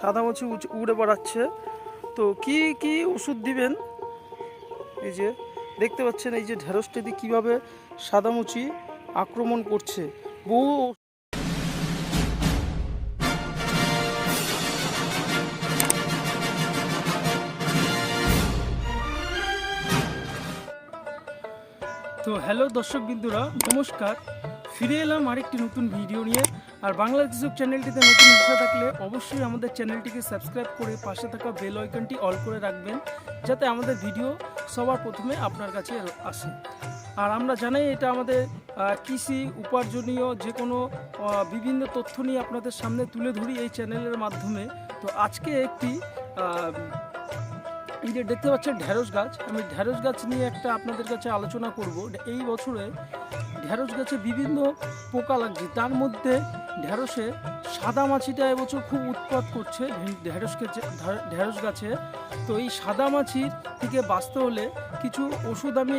সাদামাছি উচ- উড়ে বেড়াচ্ছে। তো কি কি ওষুধ দিবেন? এই যে, দেখতে পাচ্ছেন এই যে ঢেঁড়সটি কীভাবে সাদামুচি আক্রমণ করছে। বহু তো হ্যালো দর্শক বিন্দুরা, নমস্কার। ফিরে এলাম আরেকটি নতুন ভিডিও নিয়ে। আর বাংলা কৃষক চ্যানেলটিতে নতুন এসে থাকলে অবশ্যই আমাদের চ্যানেলটিকে সাবস্ক্রাইব করে পাশে থাকা বেল আইকনটি অল করে রাখবেন, যাতে আমাদের ভিডিও সবার প্রথমে আপনার কাছে আসে। আর আমরা জানাই এটা আমাদের কৃষি উপার্জনীয় যে কোনো বিভিন্ন তথ্য নিয়ে আপনাদের সামনে তুলে ধরি এই চ্যানেলের মাধ্যমে। তো আজকে একটি এই যে দেখতে পাচ্ছেন ঢ্যাঁড়স গাছ, আমি ঢ্যাঁড়স গাছ নিয়ে একটা আপনাদের কাছে আলোচনা করব। এই বছরে ঢ্যাঁড়স গাছে বিভিন্ন পোকা লাগছে, তার মধ্যে ঢ্যাঁড়সে সাদা মাছিটা এবছর খুব উৎপাত করছে ঢ্যাঁড়স গাছে ঢ্যাঁড়স গাছে। তো এই সাদা মাছির থেকে বাঁচতে হলে কিছু ওষুধ আমি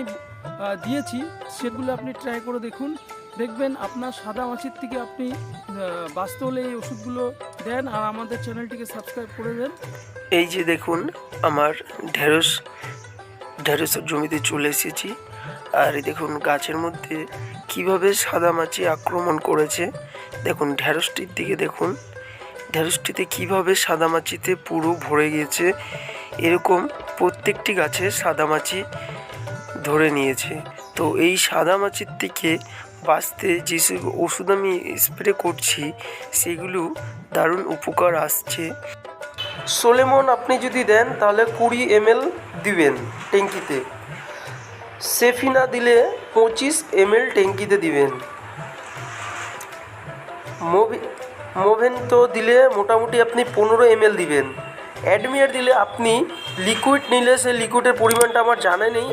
দিয়েছি, সেগুলো আপনি ট্রাই করে দেখুন। দেখবেন আপনার সাদা মাছির থেকে আপনি বাঁচতে হলে এই ওষুধগুলো দেন আর আমাদের চ্যানেলটিকে সাবস্ক্রাইব করে দেন। এই যে দেখুন, আমার ঢেঁড়স ঢেঁড়সের জমিতে চলে এসেছি। আর দেখুন, গাছের মধ্যে কীভাবে সাদা মাছি আক্রমণ করেছে। দেখুন, ঢেঁড়সটির দিকে দেখুন, ঢেঁড়সটিতে কীভাবে সাদা মাছিতে পুরো ভরে গিয়েছে। এরকম প্রত্যেকটি গাছে সাদা মাছি ধরে নিয়েছে। তো এই সাদা মাছির থেকে বাঁচতে যেসব ওষুধ আমি স্প্রে করছি, সেগুলো দারুণ উপকার আসছে। সোলেমন, আপনি যদি দেন, তাহলে কুড়ি এম দিবেন ট্যাঙ্কিতে। সেফিনা দিলে পঁচিশ এম এল ট্যাঙ্কিতে দিবেন। মোভি, মোভেন্টো দিলে মোটামুটি আপনি পনেরো এম দিবেন। অ্যাডমিয়ার দিলে আপনি লিকুইড নিলে সেই লিকুইডের পরিমাণটা আমার জানা নেই।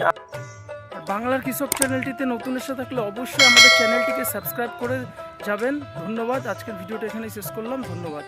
বাংলার কৃষক চ্যানেলটিতে নতুন এসে থাকলে অবশ্যই আমাদের চ্যানেলটিকে সাবস্ক্রাইব করে যাবেন। ধন্যবাদ। আজকের ভিডিওটা এখানে শেষ করলাম। ধন্যবাদ।